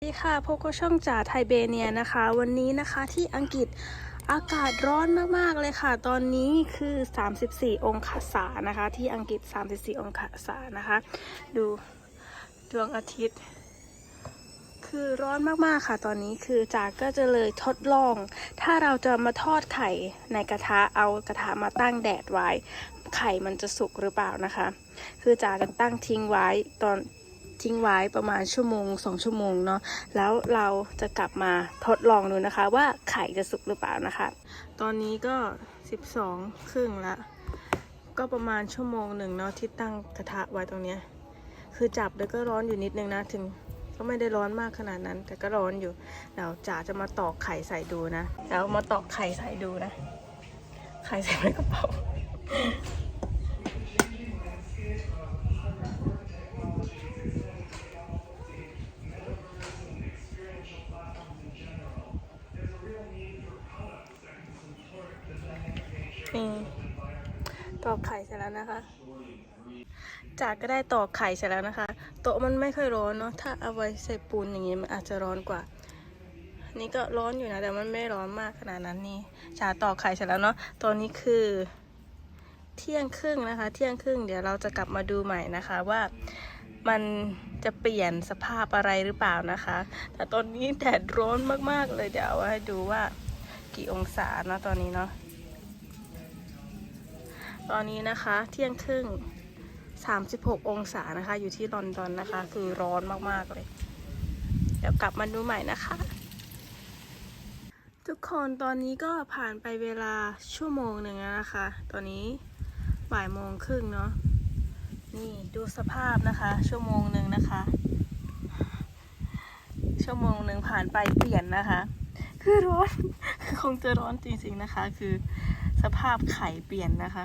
สวัสดีค่ะพบกับช่องจ่าไทเบเนียนะคะ วันนี้นะคะที่อังกฤษอากาศร้อนมาก ๆ เลยค่ะ ตอนนี้คือ 34 องศานะคะ ที่อังกฤษ 34 องศานะคะ ดูดวงอาทิตย์ คือร้อนมาก ๆ ค่ะ ตอนนี้คือจากก็จะเลยทดลอง ถ้าเราจะมาทอดไข่ในกระทะเอากระทะมาตั้งแดดไว้ ไข่มันจะสุกหรือเปล่านะคะ คือจากจะตั้งทิ้งไว้ตอน ทิ้งไว้ประมาณชั่วโมงสองชั่วโมงเนาะแล้วเราจะกลับมาทดลองดูนะคะ ว่าไข่จะสุกหรือเปล่านะคะ ตอนนี้ก็ 12 ครึ่งละก็ประมาณชั่วโมงหนึ่งเนาะที่ตั้งกระทะไว้ตรงเนี้ยคือจับแล้วก็ร้อนอยู่นิดนึงนะถึงก็ไม่ได้ร้อนมากขนาดนั้น แต่ก็ร้อนอยู่เดี๋ยวจ๋าจะมาตอกไข่ใส่ดูนะแล้วมาตอกไข่ใส่ดูนะไข่ใส่ในกระเป๋า นี่ตอกไข่เสร็จแล้วนะคะ จากก็ได้ตอกไข่เสร็จแล้วนะคะ โต๊ะมันไม่ค่อยร้อนเนาะถ้าเอาไว้ใส่ปูนอย่างงี้มันอาจจะร้อนกว่า นี่ก็ร้อนอยู่นะแต่มันไม่ร้อนมากขนาดนั้นนี่จ่าตอกไข่เสร็จแล้วเนาะตอนนี้คือเที่ยงครึ่งนะคะ เที่ยงครึ่งเดี๋ยวเราจะกลับมาดูใหม่นะคะว่ามันจะเปลี่ยนสภาพอะไรหรือเปล่านะคะ แต่ตอนนี้แดดร้อนมากๆเลยเดี๋ยวเอาให้ดูว่ากี่องศาเนาะตอนนี้เนาะ ตอนนี้นะคะเที่ยงครึ่ง 36 องศานะคะ อยู่ที่ลอนดอนนะคะ คือร้อนมากๆเลย เดี๋ยวกลับมาดูใหม่นะคะ ทุกคนตอนนี้ก็ผ่านไปเวลาชั่วโมงหนึ่งแล้วนะคะ ตอนนี้บ่ายโมงครึ่งเนาะนี่ดูสภาพนะคะ ชั่วโมงหนึ่งนะคะ ชั่วโมงหนึ่งผ่านไปเปลี่ยนนะคะ คือร้อน คงจะร้อนจริงๆนะคะ คือสภาพไข่เปลี่ยนนะคะ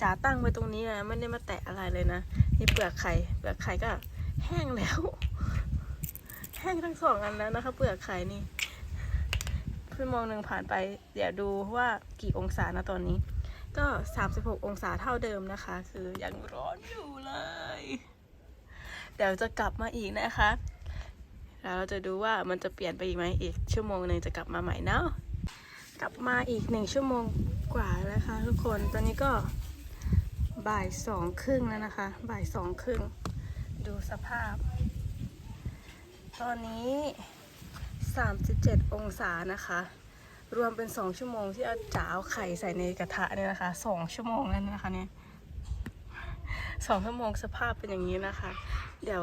จ๋าตั้งไว้ตรงนี้นะไม่ได้มาแตะอะไรเลยนะนี่เปลือกไข่เปลือกไข่ก็แห้งแล้ว แห้งทั้งสองอันแล้วนะคะ เปลือกไข่นี่ชั่วโมงหนึ่งผ่านไป เดี๋ยวดูว่ากี่องศานะตอนนี้ ก็ 36 องศาเท่าเดิมนะคะ คือยังร้อนอยู่เลย เดี๋ยวจะกลับมาอีกนะคะแล้วเราจะดูว่ามันจะเปลี่ยนไปอีกไหมอีกชั่วโมงหนึ่งจะกลับมาใหม่เนาะกลับมาอีกหนึ่งชั่วโมงกว่าแล้วค่ะทุกคน ตอนนี้ก็ บ่ายสองครึ่งแล้วนะคะ บ่ายสองครึ่ง ดูสภาพ ตอนนี้ 37 องศานะคะ รวมเป็น2ชั่วโมงที่เอาจ๋าเอาไข่ใส่ในกระทะเนี่ยนะคะ2ชั่วโมงแล้วนะคะเนี่ยสองชั่วโมงสภาพเป็นอย่างนี้นะคะ เดี๋ยว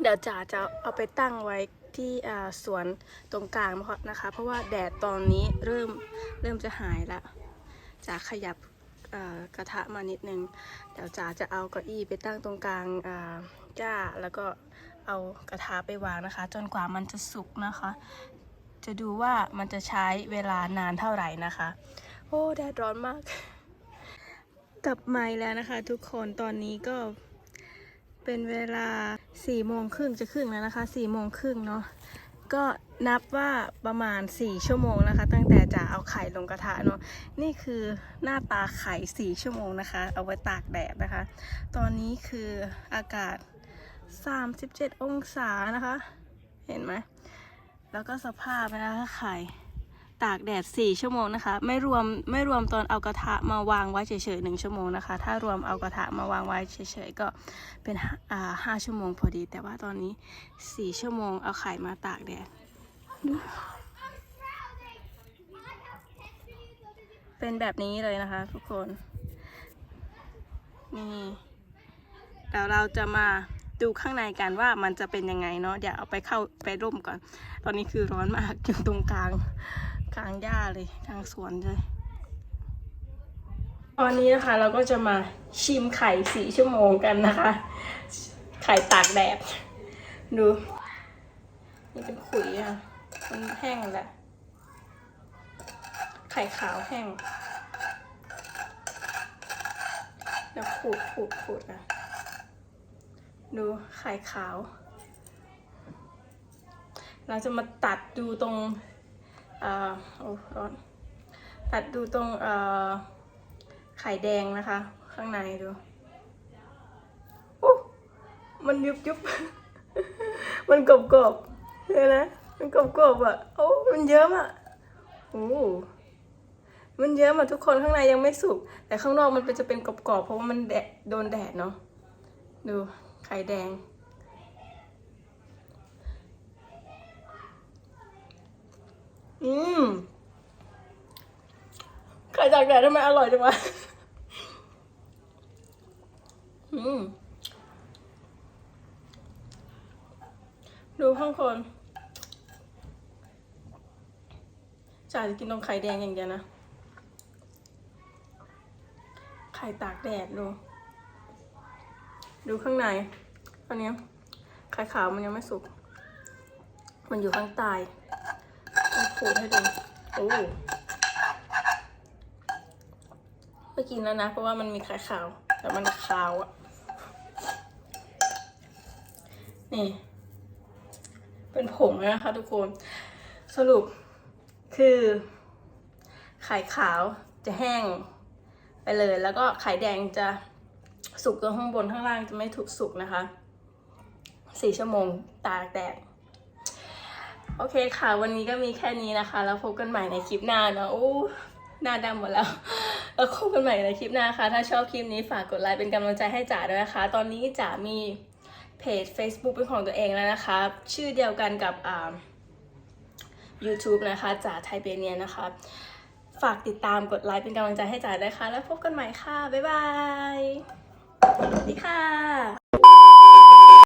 เดี๋ยวจ๋าจะเอาไปตั้งไว้ที่สวนตรงกลางนะคะ เพราะว่าแดดตอนนี้เริ่มเริ่มจะหายแล้วจ๋าขยับ กระทะมานิดนึงเดี๋ยวจ๋าจะเอาเก้าอี้ไปตั้งตรงกลางจ้าแล้วก็เอากระทะไปวางนะคะ จนกว่ามันจะสุกนะคะ จะดูว่ามันจะใช้เวลานานเท่าไหร่นะคะ โอ้แดดร้อนมาก กลับมาแล้วนะคะทุกคนตอนนี้ก็เป็นเวลาสี่โมงครึ่งจะครึ่งแล้วนะคะสี่โมงครึ่งเนาะ ก็นับว่าประมาณ 4 ชั่วโมงนะคะ ตั้งแต่จะเอาไข่ลงกระทะเนาะนี่คือหน้าตาไข่ 4 ชั่วโมงนะคะ เอาไว้ตากแดดนะคะ ตอนนี้คืออากาศ 37 องศานะคะ เห็นไหมแล้วก็สภาพนะคะไข่ ตากแดด 4 ชั่วโมงนะคะ ไม่รวมไม่รวมตอนเอากระทะมาวางไว้เฉยๆหนึ่งชั่วโมงนะคะ ถ้ารวมเอากระทะมาวางไว้เฉยๆก็เป็นห้าอ่าห้าชั่วโมงพอดี แต่ว่าตอนนี้ 4 ชั่วโมงเอาไข่มาตากแดดดูเป็นแบบนี้เลยนะคะ ทุกคนนี่เดี๋ยวเราจะมาดูข้างในกันว่ามันจะเป็นยังไงเนาะเดี๋ยวเอาไปเข้าไปร่มก่อน ตอนนี้คือร้อนมากอยู่ตรงกลาง กลางหญ้าเลยกลางสวนเลยตอนนี้นะคะเราก็จะมาชิมไข่สี่ชั่วโมงกันนะคะ ไข่ตากแดดดูนี่เป็นขุยอะมันแห้งแล้วไข่ขาวแห้งแล้วขูดขูดขูดอะดูไข่ขาว เราจะมาตัดดูตรง ตัดดูตรงไข่แดงนะคะ ข้างในดูโอ้มันยุบยุบมันกรอบๆเห็นไหมมันกรอบๆอะโอ้มันเยอะอะโอ้มันเยอะมาทุกคนข้างในยังไม่สุก แต่ข้างนอกมันเป็นจะเป็นกรอบๆเพราะว่ามันแดดโดนแดดเนาะดูไข่แดง อืมไข่จากแดดทำไมอร่อยจังวะอืมดูข้างคนจ่าจะกินตรงไข่แดงอย่างเดียวนะ ไข่ตากแดดดู ดูข้างใน อันนี้ไข่ขาวมันยังไม่สุก มันอยู่ข้างใต้ ขูดให้ดูโอ้ไม่กินแล้วนะ เพราะว่ามันมีไข่ขาว แต่มันขาวอะนี่ เป็นผงเลยนะคะทุกคน สรุปคือไข่ขาวจะแห้งไปเลย แล้วก็ไข่แดงจะสุกตรงข้างบนข้างล่างจะไม่ถูกสุกนะคะสี่ชั่วโมงตากแดด โอเคค่ะ วันนี้ก็มีแค่นี้นะคะ แล้วพบกันใหม่ในคลิปหน้าเนาะโอ้หน้าดำหมดแล้วแล้วพบกันใหม่ในคลิปหน้าค่ะ ถ้าชอบคลิปนี้ฝากกดไลค์เป็นกำลังใจให้จ๋าด้วยนะคะ ตอนนี้จ๋ามีเพจ Facebook เป็นของตัวเองแล้วนะคะ ชื่อเดียวกันกับอ่า YouTube นะคะจ๋าไทเบเนียนะคะ ฝากติดตามกดไลค์เป็นกำลังใจให้จ๋าด้วยค่ะ แล้วพบกันใหม่ค่ะ บ๊ายบาย สวัสดีค่ะ